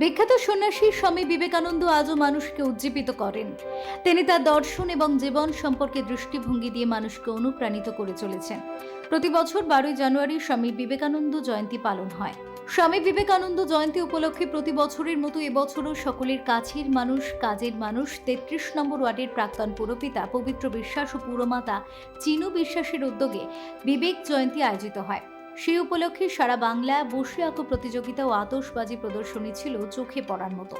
বিখ্যাত সন্ন্যাসী স্বামী বিবেকানন্দ আজও মানুষকে উজ্জীবিত করেন। তিনি তার দর্শন এবং জীবন সম্পর্কে দৃষ্টিভঙ্গি দিয়ে মানুষকে অনুপ্রাণিত করে চলেছেন। প্রতি বছর বারোই জানুয়ারি স্বামী বিবেকানন্দ জয়ন্তী পালন হয়। স্বামী বিবেকানন্দ জয়ন্তী উপলক্ষে প্রতি বছরের মতো এবছরও সকলের কাছের মানুষ, কাজের মানুষ, তেত্রিশ নম্বর ওয়ার্ডের প্রাক্তন পুরপিতা পবিত্র বিশ্বাস ও পুরমাতা চিনু বিশ্বাসের উদ্যোগে বিবেক জয়ন্তী আয়োজিত হয়। সেই উপলক্ষে সারা বাংলা বসে আঁকো প্রতিযোগিতা ও আতশবাজি প্রদর্শনী ছিল চোখে পড়ার মতো।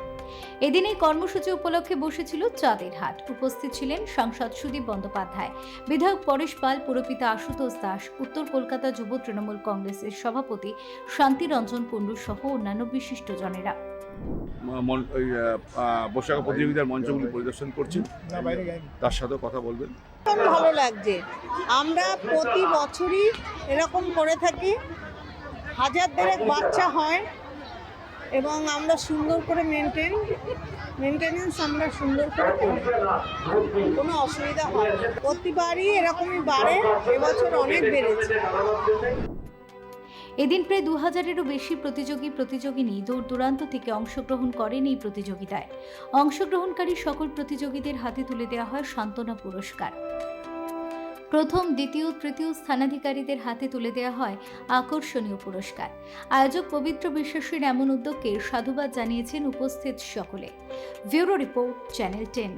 এদিন এই কর্মসূচি উপলক্ষে বসেছিল চাঁদের হাট। উপস্থিত ছিলেন সাংসদ সুদীপ বন্দ্যোপাধ্যায় বিধায়ক পরেশ পাল পুরপিতা আশুতোষ দাস উত্তর কলকাতা যুব তৃণমূল কংগ্রেসের সভাপতি শান্তিরঞ্জন কুণ্ডু সহ অন্যান্য বিশিষ্টজনেরা বৈশাখ প্রতিযোগিতার মঞ্চগুলি পরিদর্শন করছি তার সাথেও কথা বলবেন। ভালো লাগছে। আমরা প্রতি বছরই এরকম করে থাকি। হাজার দেড়েক বাচ্চা হয় এবং আমরা সুন্দর করে মেনটেন মেনটেনেন্স আমরা সুন্দর করে কোনো অসুবিধা হয় প্রতিবারই এরকমই বাড়ে, এবছর অনেক বেড়েছে। এদিন প্রায় দু হাজারেরও বেশি প্রতিযোগী প্রতিযোগিনী দূর দূরান্ত থেকে অংশগ্রহণ করেন এই প্রতিযোগিতায়। অংশগ্রহণকারী সকল প্রতিযোগীদের হাতে তুলে দেওয়া হয় সান্ত্বনা পুরস্কার। প্রথম, দ্বিতীয়, তৃতীয় স্থানাধিকারীদের হাতে তুলে দেওয়া হয় আকর্ষণীয় পুরস্কার। আয়োজক পবিত্র বিশ্বাসের এমন উদ্যোগকে সাধুবাদ জানিয়েছেন উপস্থিত সকলে। Bureau report, channel ten.